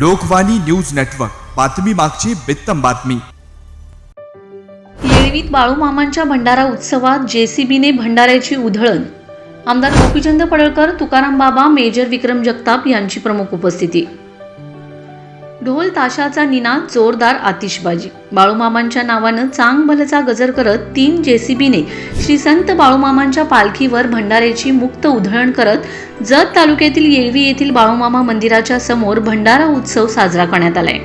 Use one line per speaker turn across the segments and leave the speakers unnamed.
Lokvani news network. बातमी मागची बित्तम बातमी.
येळवीत बाळूमामांच्या भंडारा उत्सवात जेसीबीने भंडाऱ्याची उधळण. आमदार गोपीचंद पडळकर तुकाराम बाबा मेजर विक्रम जगताप यांची प्रमुख उपस्थिती. ढोल ताशाचा निनाद जोरदार आतिषबाजी. बाळूमामांच्या नावानं चांग भलचा गजर करत तीन जेसीबीने श्री संत बाळूमामांच्या पालखीवर भंडाऱ्याची मुक्त उधळण करत जत तालुक्यातील येळवी येथील बाळूमामा मंदिराच्या समोर भंडारा उत्सव साजरा करण्यात आलाय.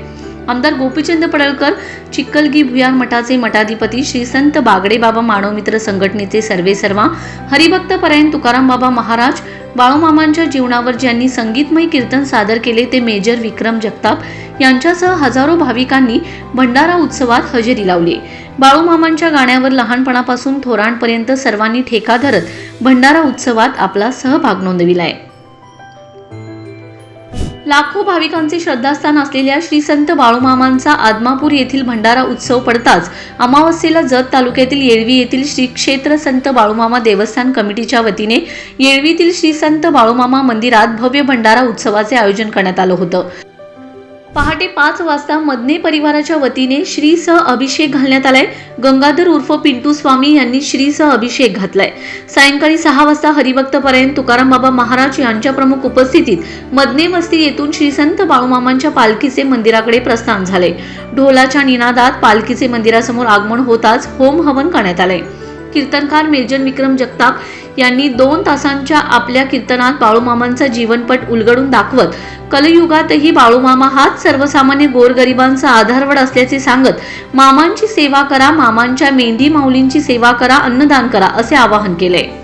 आमदार गोपीचंद पडळकर चिक्कलगी भुयार मठाचे मठाधिपती श्री संत बागडे बाबा मानवमित्र संघटनेचे सर्वेसर्वा हरिभक्त परायण तुकाराम बाबा महाराज बाळूमामांच्या जीवनावर ज्यांनी संगीतमय कीर्तन सादर केले ते मेजर विक्रम जगताप यांच्यासह हजारो भाविकांनी भंडारा उत्सवात हजेरी लावली. बाळूमामांच्या गाण्यावर लहानपणापासून थोरांपर्यंत सर्वांनी ठेका धरत भंडारा उत्सवात आपला सहभाग नोंदविला आहे लाखो भाविकांचे श्रद्धास्थान असलेल्या श्री संत बाळूमामांचा आदमापूर येथील भंडारा उत्सव पडताच अमावस्येला जत तालुक्यातील येळवी येथील श्री क्षेत्र संत बाळूमामा देवस्थान कमिटीच्या वतीने येळवीतील श्री संत बाळूमामा मंदिरात भव्य भंडारा उत्सवाचे आयोजन करण्यात आलं होतं. पहाटे पाच वाजता मदने परिवाराच्या वतीने श्रीसह अभिषेक घालण्यात आलाय. गंगाधर उर्फ पिंटू स्वामी यांनी श्रीसह अभिषेक घातलाय. सायंकाळी सहा वाजता हरिभक्तपर्यंत तुकाराम बाबा महाराज यांच्या प्रमुख उपस्थितीत मदने वस्ती येथून श्री संत बाळूमामांच्या पालखीचे मंदिराकडे प्रस्थान झाले ढोलाच्या निनादात पालखीचे मंदिरासमोर आगमन होताच होम हवन करण्यात आलंय. कीर्तनकार मिर्जन विक्रम जगताप यांनी दोन तासांच्या आपल्या कीर्तनात बाळूमामांचा जीवनपट उलगडून दाखवत कलयुगातही बाळूमामा हाच सर्वसामान्य गोरगरिबांचा आधारवड असल्याचे सांगत मामांची सेवा करा मामांच्या मेंढी माऊलींची सेवा करा अन्नदान करा असे आवाहन केले.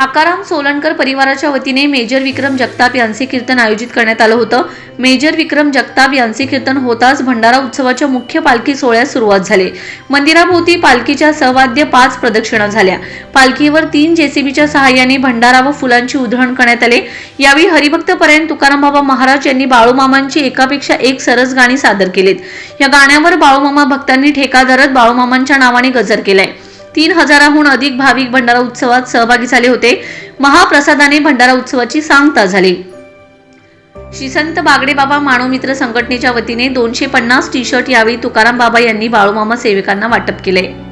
आकाराम सोलनकर परिवाराच्या वतीने मेजर विक्रम जगताप यांचे कीर्तन आयोजित करण्यात आलं होतं. मेजर विक्रम जगताप यांचे कीर्तन होताच भंडारा उत्सवाच्या मुख्य पालखी सोहळ्यास सुरुवात झाली. मंदिराभोवती पालखीच्या सहवाद्य पाच प्रदक्षिणा झाल्या. पालखीवर तीन जेसीबीच्या सहाय्याने भंडारा व फुलांची उधळण करण्यात आले. यावेळी हरिभक्त पर्यंत तुकाराम बाबा महाराज यांनी बाळूमामांची एकापेक्षा एक सरस गाणी सादर केलीत. या गाण्यावर बाळूमामा भक्तांनी ठेका धरत बाळूमामांच्या नावाने गजर केलाय. तीन हजाराहून अधिक भाविक भंडारा उत्सवात सहभागी झाले होते. महाप्रसादाने भंडारा उत्सवाची सांगता झाली. श्री संत बागडे बाबा मानवमित्र संघटनेच्या वतीने दोनशे पन्नास टी शर्ट यावेळी तुकाराम बाबा यांनी बाळूमामा सेविकांना वाटप केले.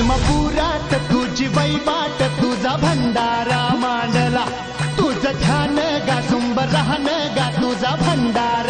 आत्मपुरात तुझी वैबाट तुझा भंडारा मांडला. तुझं ध्यान गा सुंब राहन गा तुझा भंडारा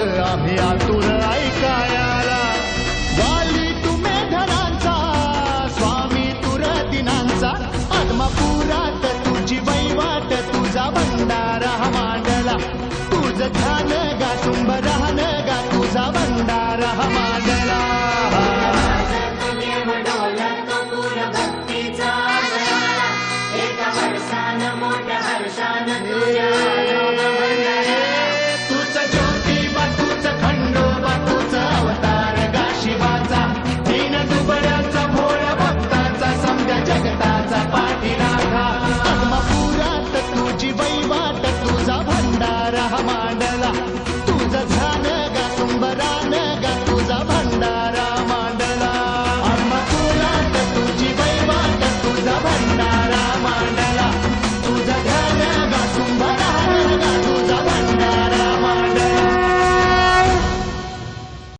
आम्ही आतुर ऐकायाला. वाली तुम्ही धनांचा स्वामी तुर दिनांचा आत्मापुरात तुझी वैवाट तुझा भंडारा मांडला. तुझ ध्यान गा शुंभ राहन गा तुझा भंडारा मांडला.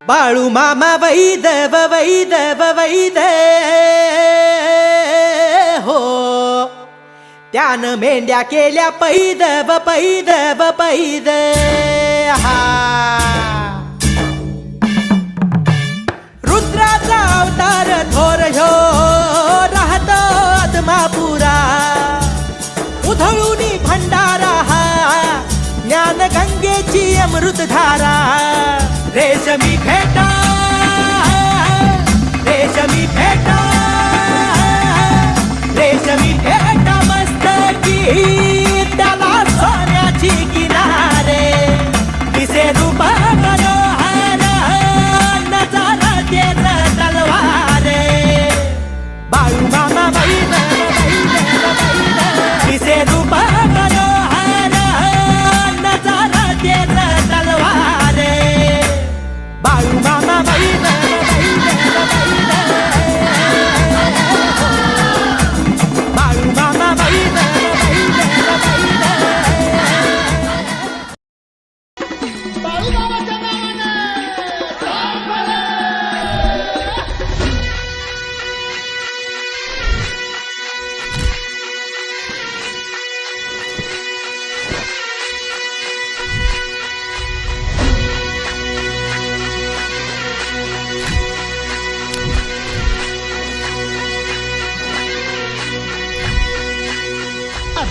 बाळू मामा वैदव वैदव वैद हो त्यान मेंढ्या केल्या पैदव पैदव पैद हा रुद्राचा अवतार थोर ह्यो राहतो आत्मापुरा उधळूनी भंडारा हा ज्ञान गंगेची अमृतधारा रेशमी फेटा रेशमी फेटा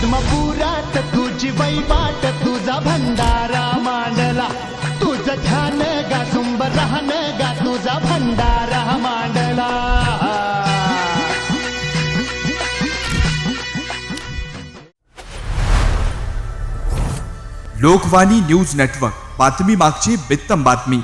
आत्मपुरात तुझी वैवाट तुझा भंडारा मांडला. तुझं ध्यान गा सुंब राहन गा तुझा भंडारा मांडला.
Lokvani news network. बातमी मागची बित्तम बातमी.